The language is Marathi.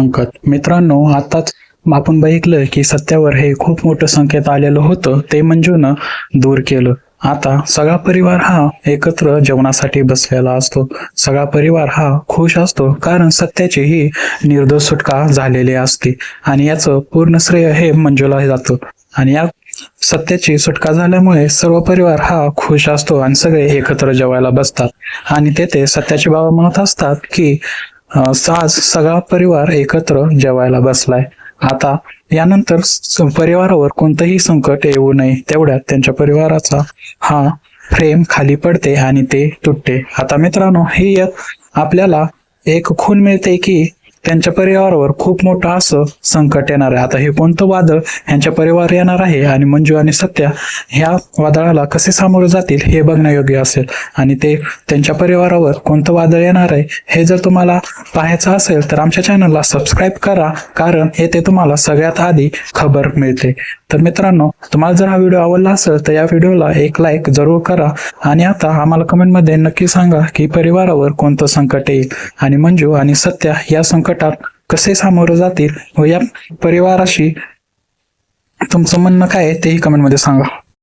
संकट मित्रांनो आताच आपण बघितलं की सत्यावर हे खूप मोठं संकेत आलेलं होतं ते मंजून दूर केलं. आता सगळा परिवार हा एकत्र जेवणासाठी बसलेला असतो. सगळा परिवार हा खुश असतो कारण सत्याची ही निर्दोष सुटका झालेली असते आणि याचं पूर्ण श्रेय हे मंजूला जातं. आणि या सत्याची सुटका झाल्यामुळे सर्व परिवार हा खुश असतो आणि सगळे एकत्र जेवायला बसतात. आणि तेथे सत्याचे बाबा म्हणत असतात की आज सगळा परिवार एकत्र जेवायला बसलाय. आता यानंतर परिवारावर कोणतंही संकट येऊ नये तेवढ्यात त्यांच्या परिवाराचा हा फ्रेम खाली पडते आणि ते तुटते. आता मित्रांनो ही एक आपल्याला एक खून मिळते की त्यांच्या परिवारावर खूप मोठं असं संकट येणार आहे. आता हे कोणतं वादळ यांच्या परिवार येणार आहे आणि मंजू आणि सत्या ह्या वादळाला कसे सामोरे जातील हे बघण्यायोग्य असेल. आणि ते त्यांच्या परिवारावर कोणतं वादळ येणार आहे हे जर तुम्हाला पाहायचं असेल तर आमच्या चॅनलला सबस्क्राईब करा कारण येथे तुम्हाला सगळ्यात आधी खबर मिळते. तर मित्रांनो तुम्हाला जर हा व्हिडिओ आवडला असेल तर या व्हिडिओला एक लाईक जरूर करा आणि आता आम्हाला कमेंटमध्ये नक्की सांगा की परिवारावर कोणतं संकट येईल. आणि मंजू आणि सत्या या संकट संकटात कसे सामोरं जातील व या परिवाराशी तुमचं म्हणणं काय आहे तेही कमेंटमध्ये सांगा.